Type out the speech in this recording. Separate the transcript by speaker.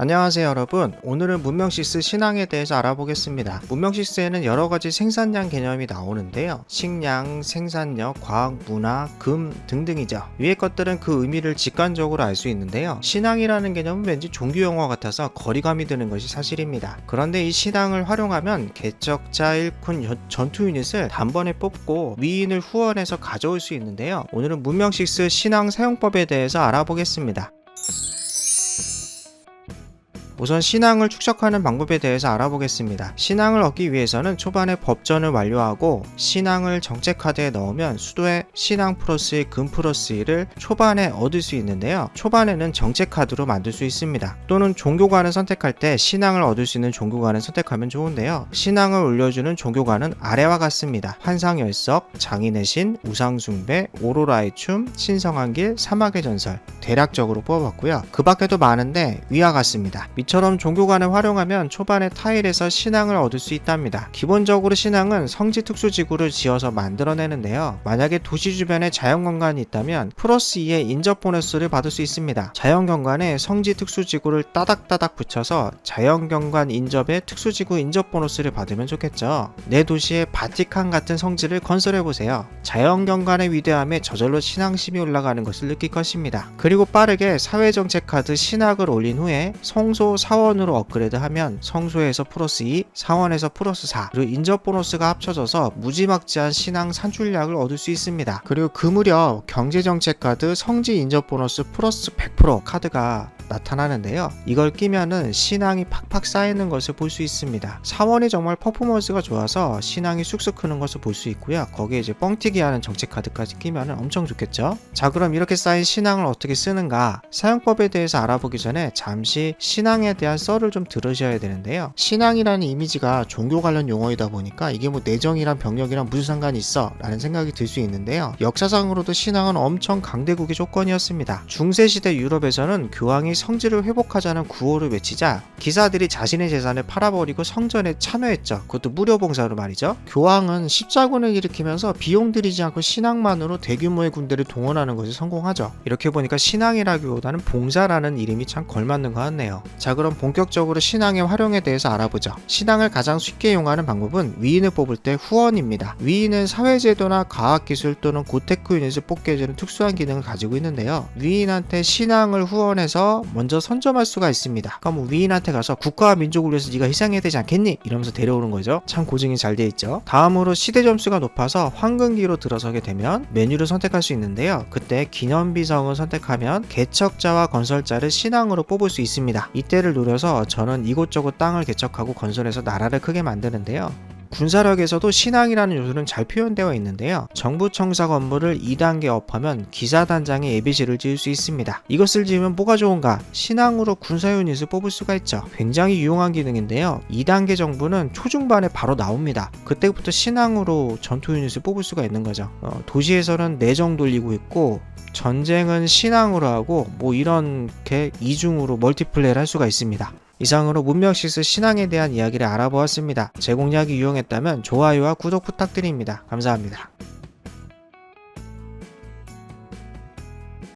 Speaker 1: 안녕하세요 여러분. 오늘은 문명시스 신앙에 대해서 알아보겠습니다. 문명시스에는 여러가지 생산량 개념이 나오는데요. 식량, 생산력, 과학, 문화, 금 등등이죠. 위의 것들은 그 의미를 직관적으로 알 수 있는데요. 신앙이라는 개념은 왠지 종교 용어 같아서 거리감이 드는 것이 사실입니다. 그런데 이 신앙을 활용하면 개척자 일꾼 여- 전투 유닛을 단번에 뽑고 위인을 후원해서 가져올 수 있는데요. 오늘은 문명시스 신앙 사용법에 대해서 알아보겠습니다 우선 신앙을 축적하는 방법에 대해서 알아보겠습니다. 신앙을 얻기 위해서는 초반에 법전을 완료하고 신앙을 정체 카드에 넣으면 수도에 신앙 플러스 1, 금 플러스 1을 초반에 얻을 수 있는데요. 초반에는 정체 카드로 만들 수 있습니다. 또는 종교관을 선택할 때 신앙을 얻을 수 있는 종교관을 선택하면 좋은데요. 신앙을 올려주는 종교관은 아래와 같습니다. 환상열석, 장인의 신, 우상숭배, 오로라의 춤, 신성한 길, 사막의 전설 대략적으로 뽑아봤고요. 그 밖에도 많은데 위와 같습니다. 이처럼 종교관을 활용하면 초반에 타일에서 신앙을 얻을 수 있답니다. 기본적으로 신앙은 성지 특수지구를 지어서 만들어내는데요. 만약에 도시 주변에 자연경관이 있다면 플러스 2의 인접 보너스를 받을 수 있습니다. 자연경관에 성지 특수지구를 따닥따닥 붙여서 자연경관 인접에 특수지구 인접 보너스를 받으면 좋겠죠. 내 도시에 바티칸 같은 성지를 건설해보세요. 자연경관의 위대함에 저절로 신앙심이 올라가는 것을 느낄 것입니다. 그리고 빠르게 사회정책 카드 신학을 올린 후에 성소 사원으로 업그레이드하면 성소에서 플러스 2, 사원에서 플러스 4, 그리고 인접 보너스가 합쳐져서 무지막지한 신앙 산출량을 얻을 수 있습니다. 그리고 그 무렵 경제정책 카드 성지 인접 보너스 플러스 100% 카드가 나타나는데요. 이걸 끼면은 신앙이 팍팍 쌓이는 것을 볼 수 있습니다. 사원이 정말 퍼포먼스가 좋아서 신앙이 쑥쑥 크는 것을 볼 수 있고요. 거기에 이제 뻥튀기 하는 정책 카드까지 끼면은 엄청 좋겠죠? 자, 그럼 이렇게 쌓인 신앙을 어떻게 쓰는가? 사용법에 대해서 알아보기 전에 잠시 신앙에 대한 썰을 좀 들으셔야 되는데요. 신앙이라는 이미지가 종교 관련 용어이다 보니까 이게 뭐 내정이랑 병력이랑 무슨 상관이 있어? 라는 생각이 들 수 있는데요. 역사상으로도 신앙은 엄청 강대국의 조건이었습니다. 중세시대 유럽에서는 교황이 성지를 회복하자는 구호를 외치자 기사들이 자신의 재산을 팔아버리고 성전에 참여했죠. 그것도 무료 봉사로 말이죠. 교황은 십자군을 일으키면서 비용 들이지 않고 신앙만으로 대규모의 군대를 동원하는 것에 성공하죠. 이렇게 보니까 신앙이라기보다는 봉사라는 이름이 참 걸맞는 것 같네요. 자 그럼 본격적으로 신앙의 활용에 대해서 알아보죠. 신앙을 가장 쉽게 이용하는 방법은 위인을 뽑을 때 후원입니다. 위인은 사회제도나 과학기술 또는 고테크 유닛을 뽑게 해주는 특수한 기능을 가지고 있는데요. 위인한테 신앙을 후원해서 먼저 선점할 수가 있습니다. 그럼 뭐 위인한테 가서 국가와 민족을 위해서 네가 희생해야 되지 않겠니? 이러면서 데려오는 거죠. 참 고증이 잘 돼 있죠. 다음으로 시대 점수가 높아서 황금기로 들어서게 되면 메뉴를 선택할 수 있는데요. 그때 기념비성을 선택하면 개척자와 건설자를 신앙으로 뽑을 수 있습니다. 이때를 노려서 저는 이곳저곳 땅을 개척하고 건설해서 나라를 크게 만드는데요. 군사력에서도 신앙이라는 요소는 잘 표현되어 있는데요. 정부 청사 건물을 2단계 업하면 기사단장의 예비실을 지을 수 있습니다. 이것을 지으면 뭐가 좋은가? 신앙으로 군사 유닛을 뽑을 수가 있죠. 굉장히 유용한 기능인데요. 2단계 정부는 초중반에 바로 나옵니다. 그때부터 신앙으로 전투 유닛을 뽑을 수가 있는 거죠. 어, 도시에서는 내정 돌리고 있고 전쟁은 신앙으로 하고 뭐 이렇게 이중으로 멀티플레이를 할 수가 있습니다. 이상으로 문명시스 신앙에 대한 이야기를 알아보았습니다. 제 공략이 유용했다면 좋아요와 구독 부탁드립니다. 감사합니다.